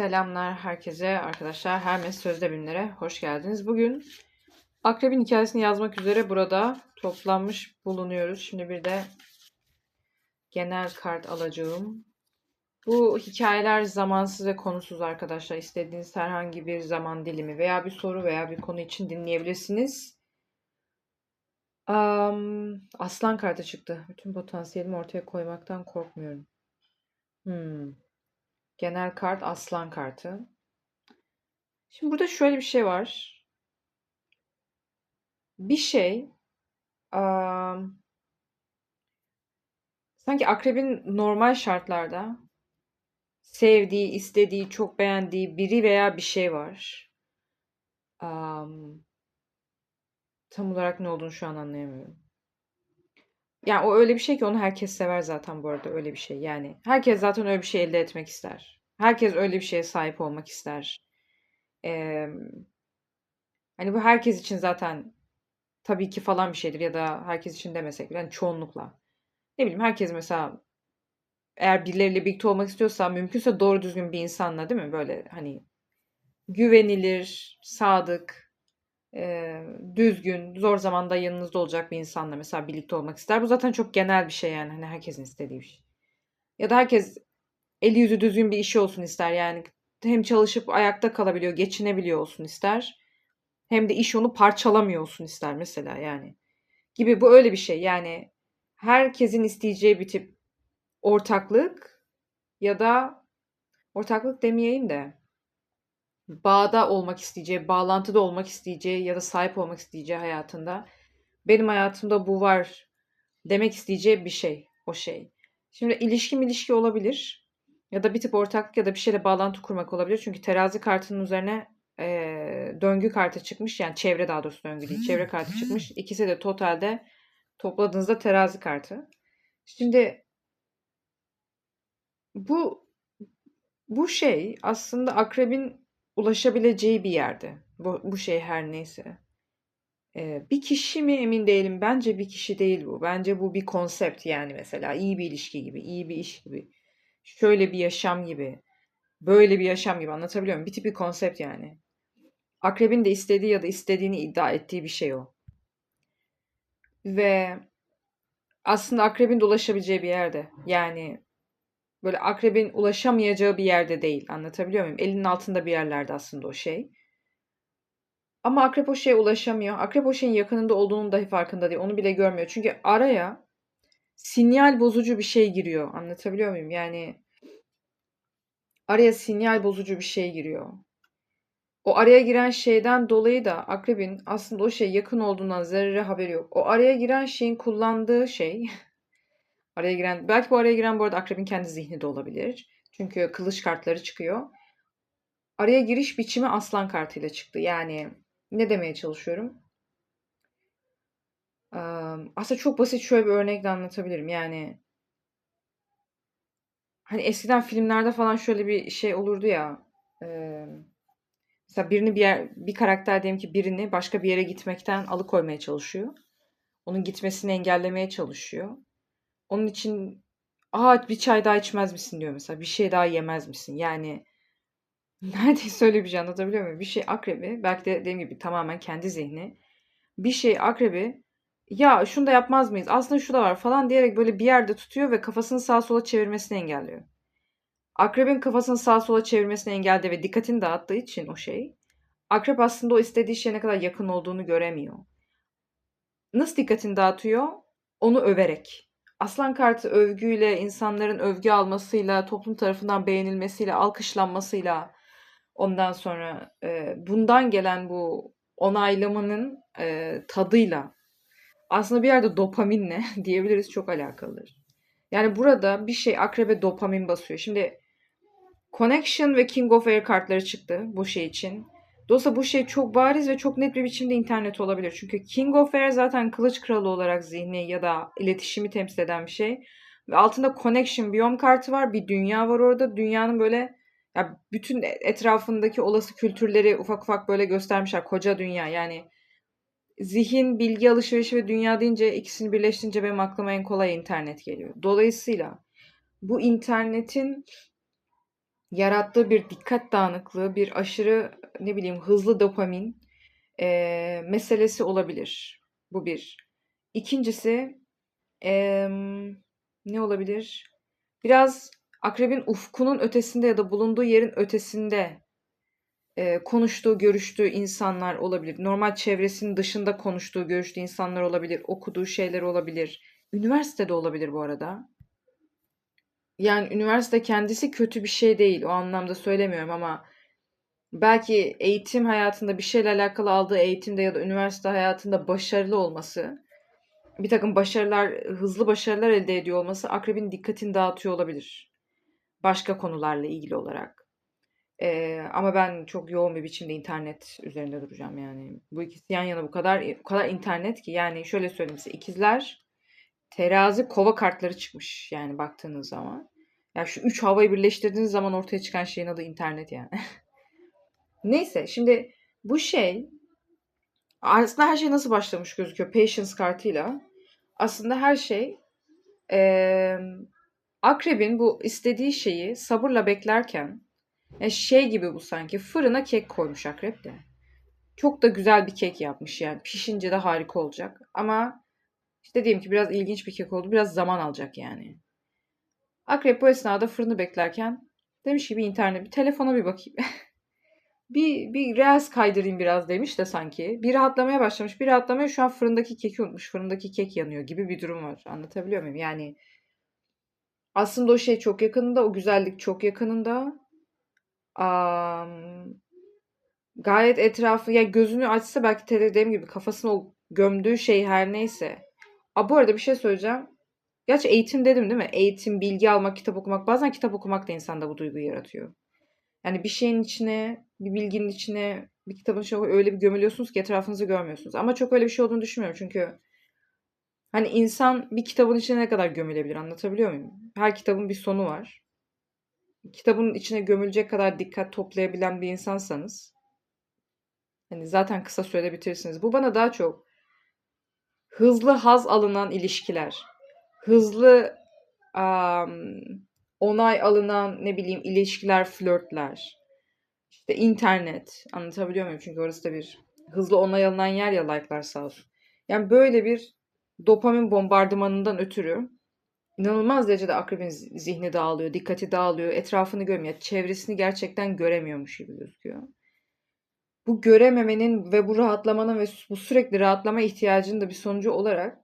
Selamlar herkese arkadaşlar. Hermes Sözde Bilimlere hoş geldiniz. Bugün Akrebin hikayesini yazmak üzere burada toplanmış bulunuyoruz. Şimdi bir de genel kart alacağım. Bu hikayeler zamansız ve konusuz arkadaşlar. İstediğiniz herhangi bir zaman dilimi veya bir soru veya bir konu için dinleyebilirsiniz. Am, aslan kartı çıktı. Bütün potansiyelimi ortaya koymaktan korkmuyorum. Hmm. Genel kart aslan kartı. Şimdi burada şöyle bir şey var. Bir şey am, sanki akrebin normal şartlarda sevdiği, istediği, çok beğendiği biri veya bir şey var. Am, tam olarak ne olduğunu şu an anlayamıyorum. Yani o öyle bir şey ki onu herkes sever zaten bu arada öyle bir şey. Yani herkes zaten öyle bir şey elde etmek ister. Herkes öyle bir şeye sahip olmak ister. Ee, hani bu herkes için zaten tabii ki falan bir şeydir ya da herkes için demesek bile hani çoğunlukla. Ne bileyim herkes mesela eğer birileriyle birlikte olmak istiyorsa mümkünse doğru düzgün bir insanla değil mi? Böyle hani güvenilir, sadık, e, düzgün, zor zamanda yanınızda olacak bir insanla mesela birlikte olmak ister. Bu zaten çok genel bir şey yani. Hani herkesin istediği bir şey. Ya da herkes eli yüzü düzgün bir işi olsun ister. Yani hem çalışıp ayakta kalabiliyor, geçinebiliyor olsun ister. Hem de iş onu parçalamıyor olsun ister mesela yani. Gibi bu öyle bir şey. Yani herkesin isteyeceği bir tip ortaklık ya da ortaklık demeyeyim de bağda olmak isteyeceği, bağlantıda olmak isteyeceği ya da sahip olmak isteyeceği hayatında benim hayatımda bu var demek isteyeceği bir şey o şey. Şimdi ilişki ilişki olabilir ya da bir tip ortaklık ya da bir şeyle bağlantı kurmak olabilir. Çünkü terazi kartının üzerine e, döngü kartı çıkmış. Yani çevre daha doğrusu döngü değil. Çevre kartı çıkmış. İkisi de totalde topladığınızda terazi kartı. Şimdi bu bu şey aslında akrebin ulaşabileceği bir yerde. Bu, bu şey her neyse. Ee, bir kişi mi emin değilim. Bence bir kişi değil bu. Bence bu bir konsept yani mesela. iyi bir ilişki gibi, iyi bir iş gibi. Şöyle bir yaşam gibi. Böyle bir yaşam gibi anlatabiliyor muyum? Bir tip bir konsept yani. Akrebin de istediği ya da istediğini iddia ettiği bir şey o. Ve aslında akrebin de ulaşabileceği bir yerde. Yani böyle akrebin ulaşamayacağı bir yerde değil. Anlatabiliyor muyum? Elinin altında bir yerlerde aslında o şey. Ama akrep o şeye ulaşamıyor. Akrep o şeyin yakınında olduğunun dahi farkında değil. Onu bile görmüyor. Çünkü araya sinyal bozucu bir şey giriyor. Anlatabiliyor muyum? Yani araya sinyal bozucu bir şey giriyor. O araya giren şeyden dolayı da akrebin aslında o şey yakın olduğundan zerre haberi yok. O araya giren şeyin kullandığı şey araya giren belki bu araya giren bu arada akrebin kendi zihni de olabilir. Çünkü kılıç kartları çıkıyor. Araya giriş biçimi aslan kartıyla çıktı. Yani ne demeye çalışıyorum? Aslında çok basit şöyle bir örnekle anlatabilirim. Yani hani eskiden filmlerde falan şöyle bir şey olurdu ya. Mesela birini bir yer, bir karakter diyelim ki birini başka bir yere gitmekten alıkoymaya çalışıyor. Onun gitmesini engellemeye çalışıyor. Onun için aa bir çay daha içmez misin diyor mesela. Bir şey daha yemez misin? Yani neredeyse öyle bir şey anlatabiliyor muyum? Bir şey akrebi belki de dediğim gibi tamamen kendi zihni. Bir şey akrebi ya şunu da yapmaz mıyız? Aslında şu da var falan diyerek böyle bir yerde tutuyor ve kafasını sağa sola çevirmesini engelliyor. Akrebin kafasını sağa sola çevirmesini engelledi ve dikkatini dağıttığı için o şey. Akrep aslında o istediği şeye ne kadar yakın olduğunu göremiyor. Nasıl dikkatini dağıtıyor? Onu överek. Aslan kartı övgüyle, insanların övgü almasıyla, toplum tarafından beğenilmesiyle, alkışlanmasıyla, ondan sonra e, bundan gelen bu onaylamanın e, tadıyla aslında bir yerde dopaminle diyebiliriz çok alakalıdır. Yani burada bir şey akrebe dopamin basıyor. Şimdi Connection ve King of Air kartları çıktı bu şey için. Dolayısıyla bu şey çok bariz ve çok net bir biçimde internet olabilir. Çünkü King of Air zaten kılıç kralı olarak zihni ya da iletişimi temsil eden bir şey. Ve altında Connection Biome kartı var. Bir dünya var orada. Dünyanın böyle ya bütün etrafındaki olası kültürleri ufak ufak böyle göstermişler. Koca dünya yani zihin, bilgi alışverişi ve dünya deyince ikisini birleştirince benim aklıma en kolay internet geliyor. Dolayısıyla bu internetin yarattığı bir dikkat dağınıklığı, bir aşırı ne bileyim hızlı dopamin eee, meselesi olabilir. Bu bir. İkincisi em, ne olabilir? Biraz akrebin ufkunun ötesinde ya da bulunduğu yerin ötesinde e, konuştuğu, görüştüğü insanlar olabilir. Normal çevresinin dışında konuştuğu, görüştüğü insanlar olabilir. Okuduğu şeyler olabilir. Üniversitede olabilir bu arada. Yani üniversite kendisi kötü bir şey değil. O anlamda söylemiyorum ama belki eğitim hayatında bir şeyle alakalı aldığı eğitimde ya da üniversite hayatında başarılı olması, bir takım başarılar, hızlı başarılar elde ediyor olması akrebin dikkatini dağıtıyor olabilir. Başka konularla ilgili olarak. Ee, ama ben çok yoğun bir biçimde internet üzerinde duracağım yani. Bu ikisi yan yana bu kadar bu kadar internet ki yani şöyle söyleyeyim size ikizler terazi kova kartları çıkmış yani baktığınız zaman. Ya şu üç havayı birleştirdiğiniz zaman ortaya çıkan şeyin adı internet yani. Neyse şimdi bu şey aslında her şey nasıl başlamış gözüküyor Patience kartıyla. Aslında her şey eee, akrebin bu istediği şeyi sabırla beklerken ya şey gibi bu sanki fırına kek koymuş akrep de. Çok da güzel bir kek yapmış yani. Pişince de harika olacak. Ama işte diyelim ki biraz ilginç bir kek oldu. Biraz zaman alacak yani. Akrep bu esnada fırını beklerken demiş ki bir internet, bir telefona bir bakayım. bir, bir reels kaydırayım biraz demiş de sanki. Bir rahatlamaya başlamış. Bir rahatlamaya şu an fırındaki keki unutmuş. Fırındaki kek yanıyor gibi bir durum var. Anlatabiliyor muyum? Yani aslında o şey çok yakınında. O güzellik çok yakınında. Am, gayet etrafı ya gözünü açsa belki dediğim gibi kafasına o gömdüğü şey her neyse. Aa, bu arada bir şey söyleyeceğim. Gerçi eğitim dedim değil mi? Eğitim, bilgi almak, kitap okumak. Bazen kitap okumak da insanda bu duyguyu yaratıyor. Yani bir şeyin içine, bir bilginin içine, bir kitabın içine öyle bir gömülüyorsunuz ki etrafınızı görmüyorsunuz. Ama çok öyle bir şey olduğunu düşünmüyorum. Çünkü hani insan bir kitabın içine ne kadar gömülebilir anlatabiliyor muyum? Her kitabın bir sonu var. Kitabın içine gömülecek kadar dikkat toplayabilen bir insansanız hani zaten kısa sürede bitirirsiniz. Bu bana daha çok hızlı haz alınan ilişkiler, hızlı am, onay alınan ne bileyim ilişkiler, flörtler, işte internet anlatabiliyor muyum? Çünkü orası da bir hızlı onay alınan yer ya like'lar sağ olsun. Yani böyle bir dopamin bombardımanından ötürü inanılmaz derecede akrebin zihni dağılıyor, dikkati dağılıyor, etrafını görmüyor, çevresini gerçekten göremiyormuş gibi gözüküyor. Bu görememenin ve bu rahatlamanın ve bu sürekli rahatlama ihtiyacının da bir sonucu olarak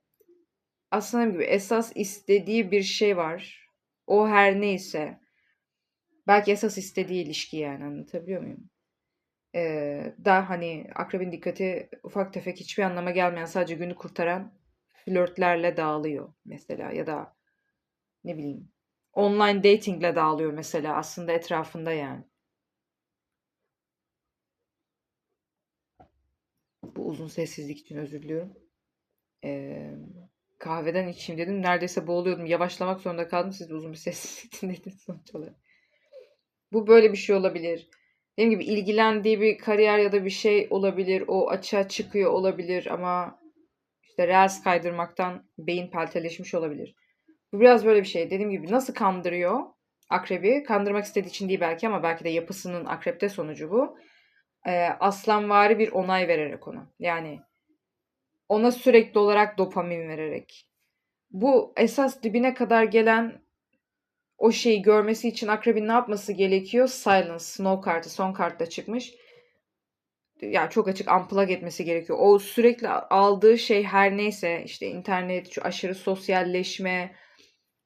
aslında gibi esas istediği bir şey var. O her neyse. Belki esas istediği ilişki yani anlatabiliyor muyum? Ee, da hani akrebin dikkati ufak tefek hiçbir anlama gelmeyen sadece günü kurtaran flörtlerle dağılıyor mesela ya da ne bileyim online datingle dağılıyor mesela aslında etrafında yani. Bu uzun sessizlik için özür diliyorum. Ee, kahveden içeyim dedim. Neredeyse boğuluyordum. Yavaşlamak zorunda kaldım. Siz de uzun bir sessizlik dinlediniz sonuç olarak. Bu böyle bir şey olabilir. Dediğim gibi ilgilendiği bir kariyer ya da bir şey olabilir. O açığa çıkıyor olabilir ama işte reels kaydırmaktan beyin pelteleşmiş olabilir. Bu biraz böyle bir şey. Dediğim gibi nasıl kandırıyor akrebi? Kandırmak istediği için değil belki ama belki de yapısının akrepte sonucu bu. Ee, aslanvari bir onay vererek ona. Yani ona sürekli olarak dopamin vererek. Bu esas dibine kadar gelen o şeyi görmesi için akrebin ne yapması gerekiyor? Silence, snow kartı son kartta çıkmış. Yani çok açık unplug etmesi gerekiyor. O sürekli aldığı şey her neyse işte internet, şu aşırı sosyalleşme,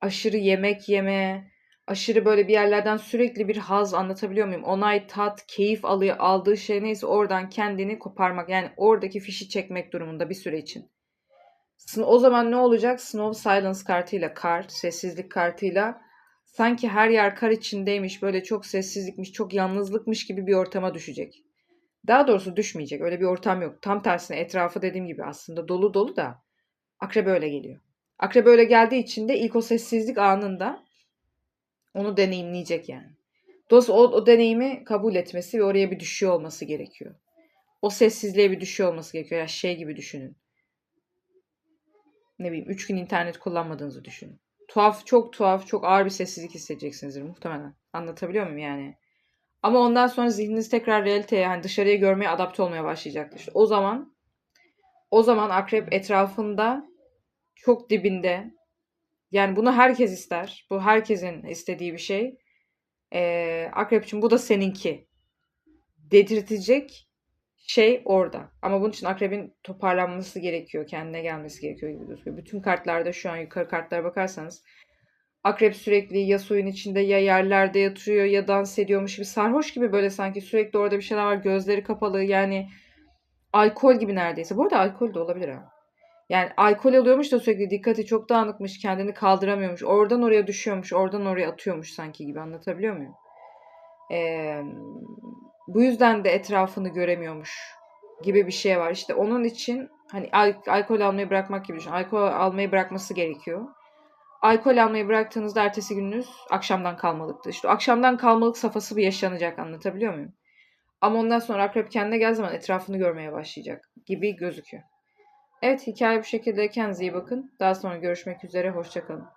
aşırı yemek yeme, aşırı böyle bir yerlerden sürekli bir haz anlatabiliyor muyum? Onay, tat, keyif alıyor, aldığı şey neyse oradan kendini koparmak. Yani oradaki fişi çekmek durumunda bir süre için. O zaman ne olacak? Snow Silence kartıyla, kart, sessizlik kartıyla sanki her yer kar içindeymiş, böyle çok sessizlikmiş, çok yalnızlıkmış gibi bir ortama düşecek. Daha doğrusu düşmeyecek. Öyle bir ortam yok. Tam tersine etrafı dediğim gibi aslında dolu dolu da akrebe öyle geliyor. Akrebe öyle geldiği için de ilk o sessizlik anında onu deneyimleyecek yani. Dolayısıyla o, o deneyimi kabul etmesi ve oraya bir düşüyor olması gerekiyor. O sessizliğe bir düşüyor olması gerekiyor. Ya şey gibi düşünün. Ne bileyim 3 gün internet kullanmadığınızı düşünün. tuhaf, çok tuhaf, çok ağır bir sessizlik hissedeceksinizdir muhtemelen. Anlatabiliyor muyum yani? Ama ondan sonra zihniniz tekrar realiteye, hani dışarıya görmeye adapte olmaya başlayacaktır. İşte o zaman o zaman akrep etrafında çok dibinde yani bunu herkes ister. Bu herkesin istediği bir şey. Ee, akrep için bu da seninki dedirtecek şey orada. Ama bunun için akrebin toparlanması gerekiyor. Kendine gelmesi gerekiyor gibi gözüküyor. Bütün kartlarda şu an yukarı kartlara bakarsanız akrep sürekli ya suyun içinde ya yerlerde yatıyor ya dans ediyormuş gibi sarhoş gibi böyle sanki sürekli orada bir şeyler var. Gözleri kapalı yani alkol gibi neredeyse. Bu arada alkol de olabilir ha. Yani alkol alıyormuş da sürekli dikkati çok dağınıkmış, kendini kaldıramıyormuş. Oradan oraya düşüyormuş, oradan oraya atıyormuş sanki gibi anlatabiliyor muyum? Ee, bu yüzden de etrafını göremiyormuş gibi bir şey var. İşte onun için hani al- alkol almayı bırakmak gibi düşün. Alkol almayı bırakması gerekiyor. Alkol almayı bıraktığınızda ertesi gününüz akşamdan kalmalıktı. İşte akşamdan kalmalık safhası bir yaşanacak anlatabiliyor muyum? Ama ondan sonra akrep kendine gel zaman etrafını görmeye başlayacak gibi gözüküyor. Evet hikaye bu şekilde. Kendinize iyi bakın. Daha sonra görüşmek üzere. Hoşçakalın.